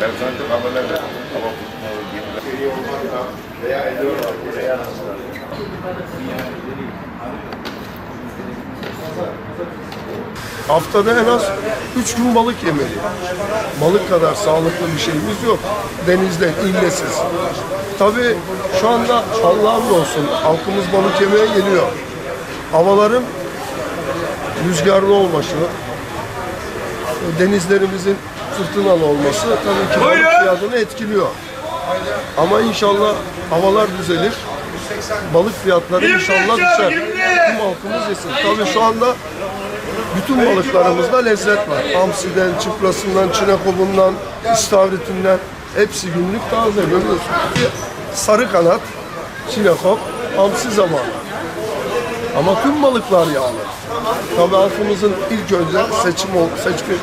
Ben sanki haberlerle hava futbolu gibi. Veya ediyorlar buraya nasıl? Haftada en az 3 gün balık yemeli. Balık kadar sağlıklı bir şeyimiz yok. Denizde illesiz. Tabii şu anda Allah'ım olsun halkımız balık yemeye geliyor. Havaların rüzgarlı olması, denizlerimizin fırtınalı olması tabii ki balık fiyatını etkiliyor. Ama inşallah havalar düzelir. Balık fiyatları inşallah düşer. Tüm halkımız yesin. Tabii şu anda bütün balıklarımızda lezzet var. Hamsiden, çıprasından, çinekobundan, istavritinden hepsi günlük taze görüyorsunuz. Sarı kanat, çinekop, hamsi zamanı. Ama tüm balıklar yağlı. Tabii halkımızın ilk önce seçim seçim,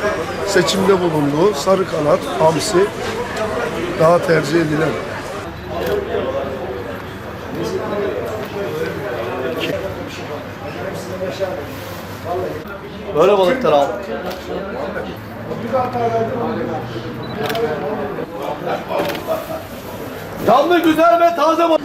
seçimde bulunduğu sarı kanat, hamsi daha tercih edilen. Böyle balıklar aldık. Canlı güzel ve taze balık.